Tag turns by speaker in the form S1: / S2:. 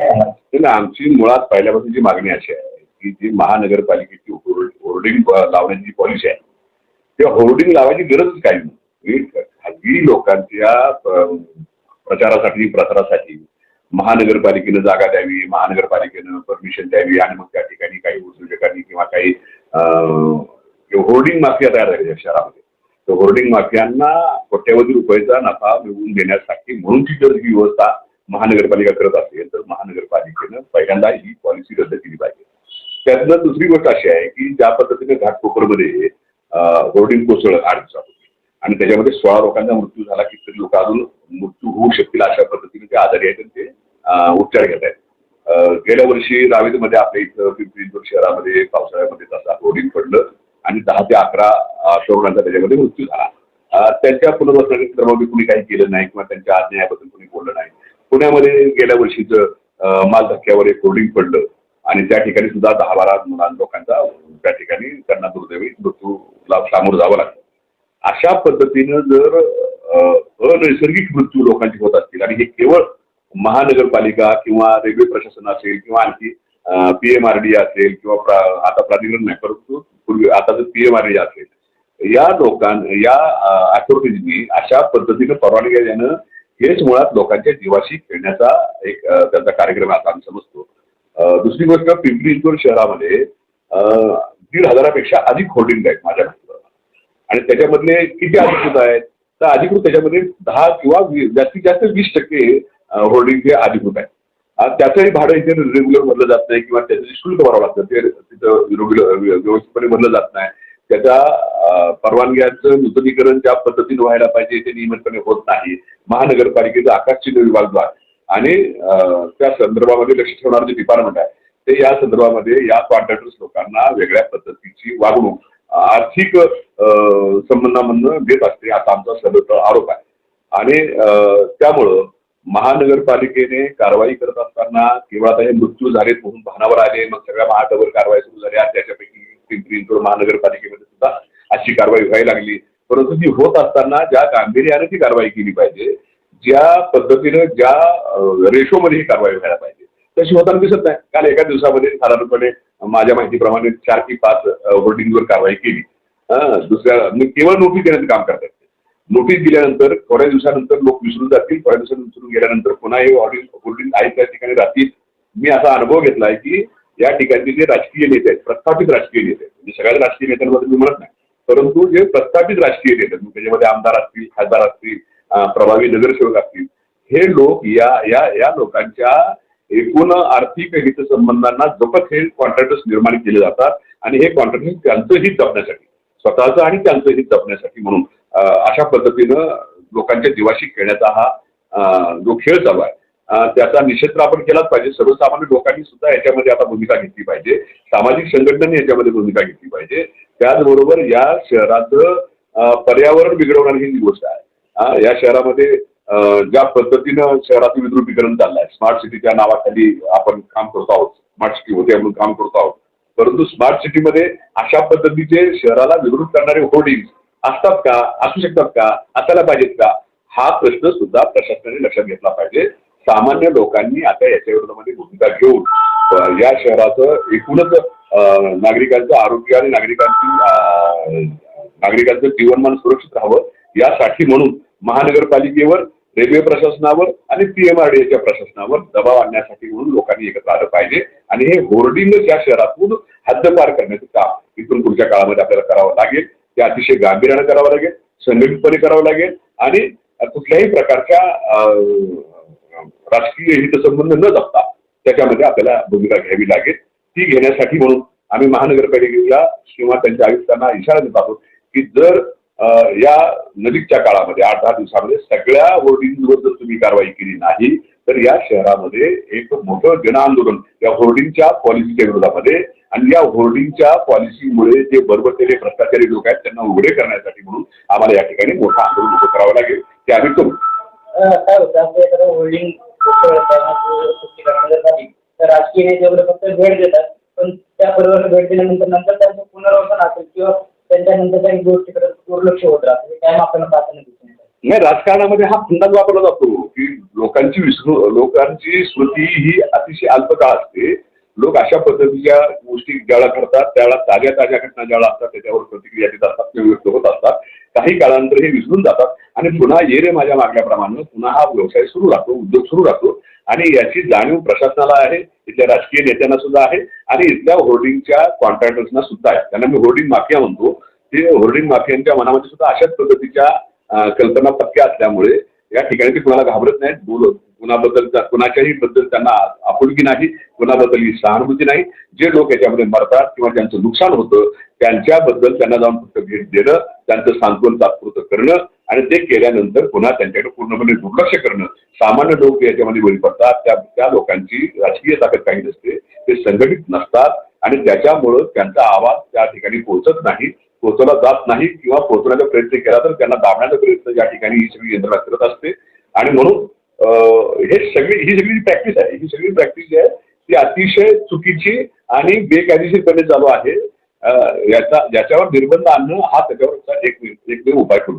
S1: नाही, आमची मुळात पहिल्यापासून जी मागणी अशी आहे की जी महानगरपालिकेची होर्ड- होर्डिंग लावण्याची जी पॉलिसी आहे त्या होर्डिंग लावायची गरजच काही नाही. खाजगी लोकांच्या प्रचारासाठी प्रसारासाठी महानगरपालिकेनं जागा द्यावी महानगरपालिकेनं परमिशन द्यावी आणि मग त्या ठिकाणी काही उद्योजकांनी किंवा काही होर्डिंग माफिया तयार झाली शहरामध्ये तर होर्डिंग माफियांना कोट्यवधी रुपयाचा नफा मिळवून देण्यासाठी म्हणूनची जर ही व्यवस्था महानगरपालिका करत असेल तर महानगरपालिकेनं पहिल्यांदा ही पॉलिसी रद्द केली पाहिजे. त्यातनं दुसरी गोष्ट अशी आहे की ज्या पद्धतीने घाटकोपरमध्ये होर्डिंग कोसळ आठ दिवसापूर्वी आणि त्याच्यामध्ये सोळा लोकांचा मृत्यू झाला कितीतरी लोक अजून मृत्यू होऊ शकतील अशा पद्धतीने ते आजारी आहेत आणि ते उपचार घेत आहेत. गेल्या वर्षी रावेतमध्ये आपल्या इथं पिंपरी चिंचवड शहरामध्ये पावसाळ्यामध्ये तसा होर्डिंग पडलं आणि दहा ते अकरा अं, त्याच्यामध्ये मृत्यू झाला. त्यांच्या पुनर्वसनाच्या संदर्भामध्ये कुणी काही केलं नाही किंवा त्यांच्या अन्यायाबद्दल कुणी बोललं नाही. पुण्यामध्ये गेल्या वर्षीच माल धक्क्यावर एक होर्डिंग पडलं. आणि त्या ठिकाणी सुद्धा दहा बारा मुलां लोकांचा त्या ठिकाणी त्यांना दुर्दैवी मृत्यूला सामोरं जावं लागतं अशा पद्धतीनं जर अनैसर्गिक मृत्यू लोकांचे होत असतील आणि हे केवळ महानगरपालिका किंवा रेल्वे प्रशासन असेल किंवा आणखी पी एम आर डी असेल किंवा आता प्राधिकरण नाही परंतु पूर्वी आता जर पी एम आर डी असेल या लोकां या अथॉरिटीजनी अशा पद्धतीनं परवानगी देणं हेच मुळात लोकांच्या जीवाशी खेळण्याचा एक त्यांचा कार्यक्रम आता आम्ही समजतो. दुसरी गोष्ट पिंपरी चिंचवड शहरामध्ये दीड हजारापेक्षा अधिक होर्डिंग आहेत माझ्या आणि त्याच्यामधले किती अधिकृत आहेत? तर अधिकृत त्याच्यामध्ये दहा किंवा जास्तीत जास्त वीस टक्के होर्डिंग जे अधिकृत आहेत. त्याचंही भाडं इथे रेग्युलर भरलं जात नाही किंवा त्याचं शुल्क भरावं लागतं. ते तिथं रेग्युलर व्यवस्थितपणे भरलं जात नाही. त्याच्या परवानग्यांचं नूतनीकरण ज्या पद्धतीने व्हायला पाहिजे ते नियमितपणे होत नाही. महानगरपालिकेचा आकाशचिन्ह विभाग जो आहे आणि त्या संदर्भामध्ये लक्ष ठेवणारं जे डिपार्टमेंट आहे ते या संदर्भामध्ये या कॉन्ट्रॅक्टर्स लोकांना वेगळ्या पद्धतीची वागणूक आर्थिक संबंधामधनं देत असते असा आमचा सर्व आरोप आहे. आणि त्यामुळं महानगरपालिकेने कारवाई करत असताना केवळ आता हे मृत्यू झालेत म्हणून भानावर आले मग सगळ्या महाटावर कारवाई सुरू झाली. पिंपरी चिंचवड महानगरपालिकेमध्ये सुद्धा अशी कारवाई व्हायला लागली. परंतु ती होत असताना ज्या गांभीर्याने ती कारवाई केली पाहिजे ज्या पद्धतीनं ज्या रेशोमध्ये ही कारवाई व्हायला पाहिजे तशी होताना दिसत नाही. काल एका दिवसामध्ये साधारणपणे माझ्या माहितीप्रमाणे चार की पाच होर्डिंगवर कारवाई केली. दुसऱ्या केवळ नोटीस देण्याचं काम करतात नोटीस दिल्यानंतर थोड्या दिवसानंतर लोक विसरून जातील थोड्या दिवसांनी विसरून गेल्यानंतर पुन्हा हे होर्डिंग होल्डिंग आहेत त्या ठिकाणी राहतील. मी असा अनुभव घेतलाय की या ठिकाणी जे राजकीय नेते आहेत प्रस्थापित राजकीय नेते म्हणजे सगळ्याच राजकीय नेत्यांमध्ये मी म्हणत नाही. परंतु जे प्रस्थापित राजकीय नेते आहेत, त्याच्यामध्ये आमदार असतील खासदार असतील प्रभावी नगरसेवक असतील हे लोक या या या लोकांच्या एकूण आर्थिक हितसंबंधांना जपत हे कॉन्ट्रॅक्टर्स निर्माण केले जातात आणि हे कॉन्ट्रॅक्टर्स त्यांचं हित जपण्यासाठी स्वतःचं आणि त्यांचं हित जपण्यासाठी म्हणून अशा पद्धतीनं लोकांच्या जीवाशी खेळण्याचा हा जो खेळ चालू आहे त्याचा निषेध तर आपण केलाच पाहिजे. सर्वसामान्य लोकांनी सुद्धा याच्यामध्ये आता भूमिका घेतली पाहिजे. सामाजिक संघटनांनी याच्यामध्ये भूमिका घेतली पाहिजे. त्याचबरोबर या शहराचं पर्यावरण बिघडवणारी ही गोष्ट आहे. या शहरामध्ये ज्या पद्धतीनं शहराचं विद्रुपीकरण चाललंय. स्मार्ट सिटीच्या नावाखाली आपण काम करतो आहोत. स्मार्ट सिटी होते म्हणून काम करतो आहोत. परंतु स्मार्ट सिटीमध्ये अशा पद्धतीचे शहराला विद्रुप करणारे होर्डिंग असतात का? असू शकतात का? असायला पाहिजेत का? हा प्रश्न सुद्धा प्रशासनाने लक्षात घेतला पाहिजे. सामान्य लोकांनी आता याच्या विरोधामध्ये भूमिका घेऊन या शहराचं एकूणच नागरिकांचं आरोग्य आणि नागरिकांची नागरिकांचं जीवनमान सुरक्षित राहावं यासाठी म्हणून महानगरपालिकेवर रेल्वे प्रशासनावर आणि पीएमआरडीएच्या प्रशासनावर दबाव आणण्यासाठी म्हणून लोकांनी एकत्र आलं पाहिजे. आणि हे होर्डिंग या शहरातून हद्दपार करण्याचं काम इथून पुढच्या काळामध्ये आपल्याला करावं लागेल. ते अतिशय गांभीर्यानं करावं लागेल संघटितपणे करावं लागेल आणि कुठल्याही प्रकारच्या राजकीय हितसंबंध न जपता त्याच्यामध्ये आपल्याला भूमिका घ्यावी लागेल. ती घेण्यासाठी म्हणून आम्ही महानगरपालिकेला किंवा त्यांच्या आयुक्तांना इशारा देत आहोत की जर या नजीकच्या काळामध्ये आठ दहा दिवसामध्ये सगळ्या होर्डिंगवर जर तुम्ही कारवाई केली नाही तर या शहरामध्ये एक मोठं जनआंदोलन या होर्डिंगच्या पॉलिसीच्या विरोधामध्ये आणि या होर्डिंगच्या पॉलिसीमुळे जे बरबरलेले भ्रष्टाचारी लोक आहेत त्यांना उघडे करण्यासाठी म्हणून आम्हाला या ठिकाणी मोठं आंदोलन उभं करावं लागेल. ते आम्ही करू.
S2: तर राजकीय नेते वगैरे फक्त भेट देतात पण त्या बरोबर भेट दिल्यानंतर नंतर त्यांचं पुनर्वसन असेल किंवा त्यांच्यानंतर काही गोष्टीकडे दुर्लक्ष होत राहतं हे कायम आपल्याला पाहताना दिसून येतं
S1: नाही राजकारणामध्ये हा अंदाज वापरला जातो की लोकांची विसरू लोकांची स्मृती ही अतिशय अल्पकाळ असते. लोक अशा पद्धतीच्या गोष्टी ज्याला करतात त्याला ताज्या ताज्या घटना ज्याला असतात त्याच्यावर प्रतिक्रिया देत असतात किंवा व्यक्त होत असतात. काही काळानंतर हे विसरून जातात. आणि पुन्हा ये रे माझ्या मागण्याप्रमाणे पुन्हा हा व्यवसाय सुरू राहतो उद्योग सुरू राहतो. आणि याची जाणीव प्रशासनाला आहे इथल्या राजकीय नेत्यांना सुद्धा आहे आणि इथल्या होर्डिंगच्या कॉन्ट्रॅक्टर्सना सुद्धा आहे. त्यांना मी होर्डिंग माफिया म्हणतो. ते होर्डिंग माफियांच्या मनामध्ये सुद्धा अशाच पद्धतीच्या कल्पना पक्क्या असल्यामुळे या ठिकाणी ते कुणाला घाबरत नाहीत. बोलत कुणाबद्दल कुणाच्याही बद्दल त्यांना आपुलकी नाही कुणाबद्दल ही सहानुभूती नाही. जे लोक याच्यामध्ये मरतात किंवा ज्यांचं नुकसान होतं त्यांच्याबद्दल त्यांना जाऊन फक्त भेट देणं त्यांचं सांत्वन तात्पुरतं करणं आणि ते केल्यानंतर पुन्हा त्यांच्याकडे पूर्णपणे दुर्लक्ष करणं. सामान्य लोक याच्यामध्ये बळी पडतात. त्या त्या लोकांची राजकीय ताकद काही नसते. ते संघटित नसतात आणि त्याच्यामुळं त्यांचा आवाज त्या ठिकाणी पोहोचत नाही. पोहोचवला जात नाही किंवा पोहोचण्याचा प्रयत्न केला तर त्यांना दाबण्याचा प्रयत्न या ठिकाणी ही सगळी यंत्रणा करत असते. आणि म्हणून हे सगळी ही सगळी प्रॅक्टिस आहे ही सगळी प्रॅक्टिस जी आहे ती अतिशय चुकीची आणि बेकायदेशीरपणे चालू आहे. याचा याच्यावर निर्बंध आणणं हा त्याच्यावरचा एक एकमेव उपाय करू